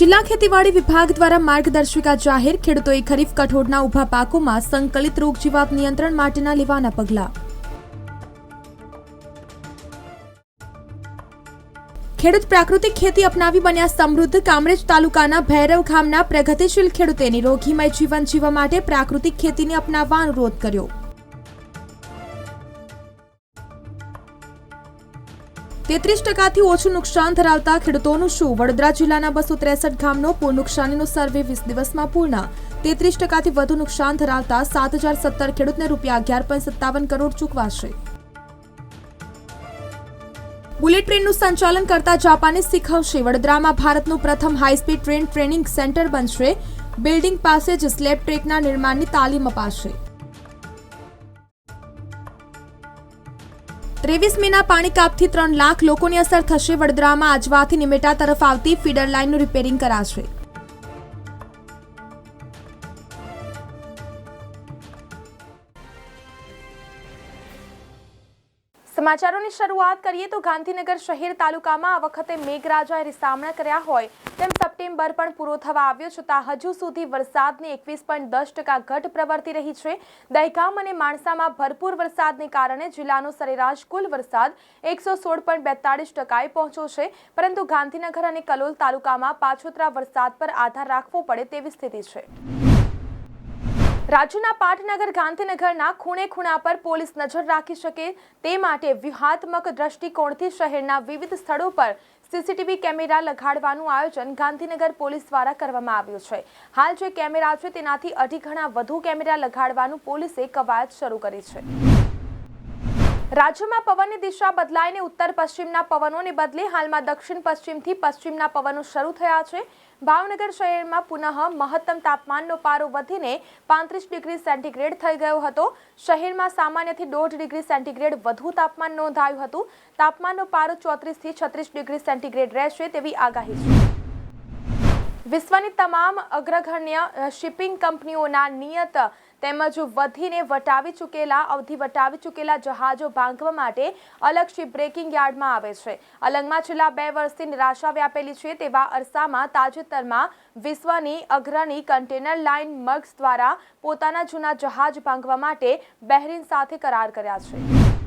જિલ્લા ખેતીવાડી વિભાગ દ્વારા માર્ગદર્શિકા જાહેર ખેડૂતોએ ખરીફ કઠોળના ઊભા પાકોમાં સંકલિત રોગ જીવાત નિયંત્રણ માટેના લેવાના પગલાં. ખેડૂત પ્રાકૃતિક ખેતી અપનાવી બન્યા સમૃદ્ધ કામરેજ તાલુકાના ભૈરવ ગામના પ્રગતિશીલ ખેડૂતે નિરોગીમય જીવન જીવવા માટે પ્રાકૃતિક ખેતીને અપનાવવા અનુરોધ કર્યો. તેત્રીસ ટકાથી ઓછું નુકસાન ધરાવતા ખેડૂતોનું શું? વડોદરા જિલ્લાના બસો ત્રેસઠ ગામનો પૂર નુકસાનીનો સર્વે વીસ દિવસમાં પૂર્ણ. તેત્રીસ ટકાથી વધુ નુકસાન ધરાવતા સાત હજાર સત્તર ખેડૂતને રૂપિયા અગિયાર પોઈન્ટ સત્તાવન કરોડ ચૂકવાશે. બુલેટ ટ્રેનનું સંચાલન કરતા જાપાને શીખવશે. વડોદરામાં ભારતનું પ્રથમ high speed train training centre બનશે. બિલ્ડિંગ પાસે જ સ્લેબ ટ્રેકના નિર્માણની તાલીમ અપાશે. ત્રેવીસ મેના પાણી કાપથી ત્રણ લાખ લોકોની અસર થશે. વડોદરામાં આજવાથી નિમેટા તરફ આવતી ફીડર લાઇનનું રિપેરિંગ કરાશે. સમાચારોની શરૂઆત કરીએ તો ગાંધીનગર શહેર તાલુકામાં આ વખતે મેઘરાજાએ રિસામણા કર્યા હોય તેમ સપ્ટેમ્બર પણ પૂરો થવા આવ્યો, છતાં હજુ સુધી વરસાદની એકવીસ પોઈન્ટ દસ ટકા ઘટ પ્રવર્તી રહી છે. દહેગામ અને માણસામાં ભરપૂર વરસાદને કારણે જિલ્લાનો સરેરાશ કુલ વરસાદ એકસો સોળ પોઈન્ટ બેતાળીસ ટકાએ પહોંચ્યો છે. પરંતુ ગાંધીનગર અને કલોલ તાલુકામાં પાછોતરા વરસાદ પર આધાર રાખવો પડે તેવી સ્થિતિ છે. રાજ્યના પાટનગર ગાંધીનગરના ખૂણે ખૂણા પર પોલીસ નજર રાખી શકે તે માટે વ્યૂહાત્મક દ્રષ્ટિકોણથી શહેરના વિવિધ સ્થળો પર સીસીટીવી કેમેરા લગાડવાનું આયોજન ગાંધીનગર પોલીસ દ્વારા કરવામાં આવ્યું છે. હાલ જે કેમેરા છે તેનાથી અઢી ઘણા વધુ કેમેરા લગાડવાનું પોલીસે કવાયત શરૂ કરી છે. રાજ્યમાં પવનની દિશા બદલાઈને ઉત્તર પશ્ચિમના પવનોને બદલે હાલમાં દક્ષિણ પશ્ચિમથી પશ્ચિમના પવનો શરૂ થયા છે. ભાવનગર શહેરમાં પુનઃ મહત્તમ તાપમાનનો પારો વધીને પાંત્રીસ ડિગ્રી સેન્ટીગ્રેડ થઈ ગયો હતો. શહેરમાં સામાન્યથી દોઢ ડિગ્રી સેન્ટીગ્રેડ વધુ તાપમાન નોંધાયું હતું. તાપમાનનો પારો ચોત્રીસથી છત્રીસ ડિગ્રી સેન્ટીગ્રેડ રહેશે તેવી આગાહી છે. વિશ્વની તમામ અગ્રગણ્ય શિપિંગ કંપનીઓના નિયત તેમજ વધીને વટાવી ચૂકેલા, અવધિ વટાવી ચૂકેલા જહાજો ભાંગવા માટે અલગથી બ્રેકિંગ યાર્ડમાં આવે છે. અલંગમાં છેલ્લા બે વર્ષથી નિરાશા વ્યાપેલી છે તેવા અરસામાં તાજેતરમાં વિશ્વની અગ્રણી કન્ટેનર લાઇન મર્ગ્સ દ્વારા પોતાના જૂના જહાજ ભાંગવા માટે બહેરીન સાથે કરાર કર્યા છે.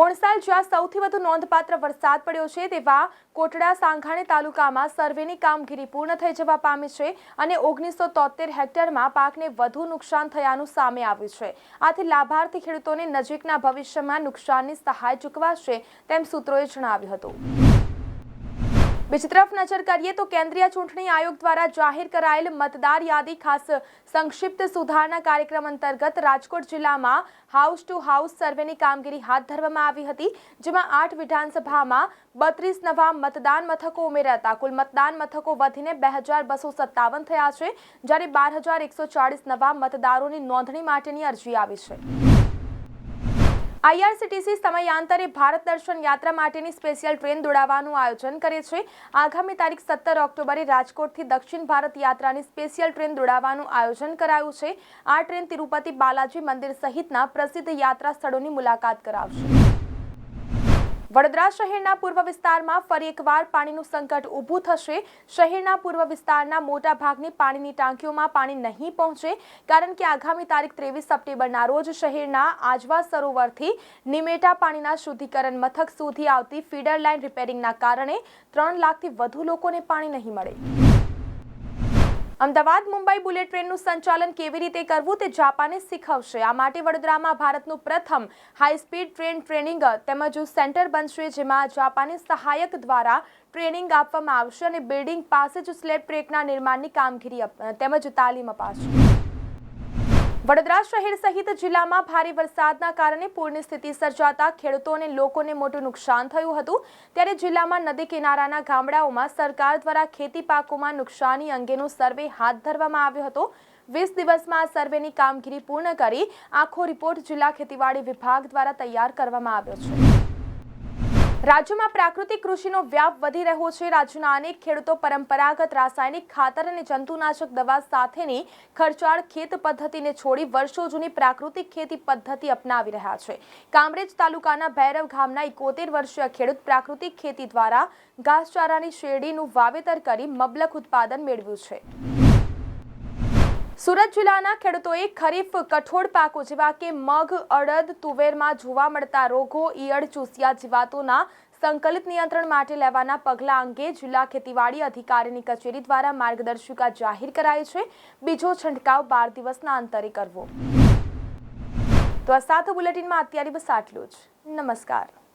ઓણસાલ જ્યાં સૌથી વધુ નોંધપાત્ર વરસાદ પડ્યો છે તેવા કોટડા સાંઘાણી તાલુકામાં સર્વેની કામગીરી પૂર્ણ થઈ જવા પામી છે અને ઓગણીસો તોતેર હેક્ટરમાં પાકને વધુ નુકસાન થયાનું સામે આવ્યું છે. આથી લાભાર્થી ખેડૂતોને નજીકના ભવિષ્યમાં નુકસાનની સહાય ચૂકવાશે તેમ સૂત્રોએ જણાવ્યું હતું. બીજી તરફ નજર કરીએ તો કેન્દ્રીય ચૂંટણી આયોગ દ્વારા જાહેર કરાયેલ મતદાર યાદી ખાસ સંક્ષિપ્ત સુધારણા કાર્યક્રમ અંતર્ગત રાજકોટ જિલ્લામાં હાઉસ ટુ હાઉસ સર્વેની કામગીરી હાથ ધરવામાં આવી હતી, જેમાં આઠ વિધાનસભામાં બત્રીસ નવા મતદાન મથકો ઉમેરાતા, કુલ મતદાન મથકો વધીને બે હજાર બસો સત્તાવન થયા છે, જ્યારે બાર હજાર એકસો ચાળીસ નવા મતદારોની નોંધણી માટેની અરજી આવી છે. આઈઆરસીટીસી સમયાંતરે ભારત દર્શન યાત્રા માટેની સ્પેશિયલ ટ્રેન દોડાવવાનું આયોજન કરે છે. આગામી તારીખ સત્તર ઓક્ટોબરે રાજકોટથી દક્ષિણ ભારત યાત્રાની સ્પેશિયલ ટ્રેન દોડાવવાનું આયોજન કરાયું છે. આ ટ્રેન તિરુપતિ બાલાજી મંદિર સહિતના પ્રસિદ્ધ યાત્રા સ્થળોની મુલાકાત કરાવશે. વડોદરા શહેરના પૂર્વ વિસ્તારમાં ફરી એકવાર પાણીનું સંકટ ઊભું થશે. શહેરના પૂર્વ વિસ્તારના મોટા ભાગની પાણીની ટાંકીઓમાં પાણી નહીં પહોંચે, કારણ કે આગામી તારીખ ત્રેવીસ સપ્ટેમ્બરના રોજ શહેરના આજવા સરોવરથી નિમેટા પાણીના શુદ્ધિકરણ મથક સુધી આવતી ફીડર લાઇન રિપેરિંગના કારણે ત્રણ લાખથી વધુ લોકોને પાણી નહીં મળે. અમદાવાદ મુંબઈ બુલેટ ટ્રેનનું સંચાલન કેવી રીતે કરવું તે જાપાને શીખવશે. આ માટે વડોદરામાં ભારતનું પ્રથમ હાઈસ્પીડ ટ્રેન ટ્રેનિંગ તેમજ સેન્ટર બનશે, જેમાં જાપાની સહાયક દ્વારા ટ્રેનિંગ આપવામાં આવશે અને બિલ્ડિંગ પાસે જ સ્લેબ ટ્રેકના નિર્માણની કામગીરી તેમજ તાલીમ અપાશે. વડોદરા શહેર સહિત જિલ્લામાં ભારે વરસાદના કારણે પૂરની સ્થિતિ સર્જાતા ખેડૂતો અને લોકોને મોટું નુકસાન થયું હતું. ત્યારે જિલ્લામાં નદી કિનારાના ગામડાઓમાં સરકાર દ્વારા ખેતી પાકોમાં નુકસાની અંગેનો સર્વે હાથ ધરવામાં આવ્યો હતો. વીસ દિવસમાં આ સર્વેની કામગીરી પૂર્ણ કરી આખો રિપોર્ટ જિલ્લા ખેતીવાડી વિભાગ દ્વારા તૈયાર કરવામાં આવ્યો છે. રાજ્યમાં પ્રાકૃતિક કૃષિનો વ્યાપ વધી રહ્યો છે. રાજ્યના અનેક ખેડૂતો પરંપરાગત રાસાયણિક ખાતર અને જંતુનાશક દવા સાથેની ખર્ચાળ ખેત પદ્ધતિને છોડી વર્ષો જૂની પ્રાકૃતિક ખેતી પદ્ધતિ અપનાવી રહ્યા છે. કામરેજ તાલુકાના ભૈરવ ગામના એકોતેર વર્ષીય ખેડૂત પ્રાકૃતિક ખેતી દ્વારા ઘાસચારાની શેરડીનું વાવેતર કરી મબલક ઉત્પાદન મેળવ્યું છે. સુરત જિલ્લાના ખેડૂતોએ ખરીફ કઠોળ પાકો જેવા કે મગ, અડદ, તુવેરમાં જોવા મળતા રોગો, ઈયળ, ચૂસિયા જીવાતોના સંકલિત નિયંત્રણ માટે લેવાના પગલાં અંગે જિલ્લા ખેતીવાડી અધિકારીની કચેરી દ્વારા માર્ગદર્શિકા જાહેર કરાઈ છે. બીજો છંટકાવ બાર દિવસના અંતરે કરવો. તો આ સાથે બુલેટિનમાં અત્યારે બસ આટલું જ. નમસ્કાર.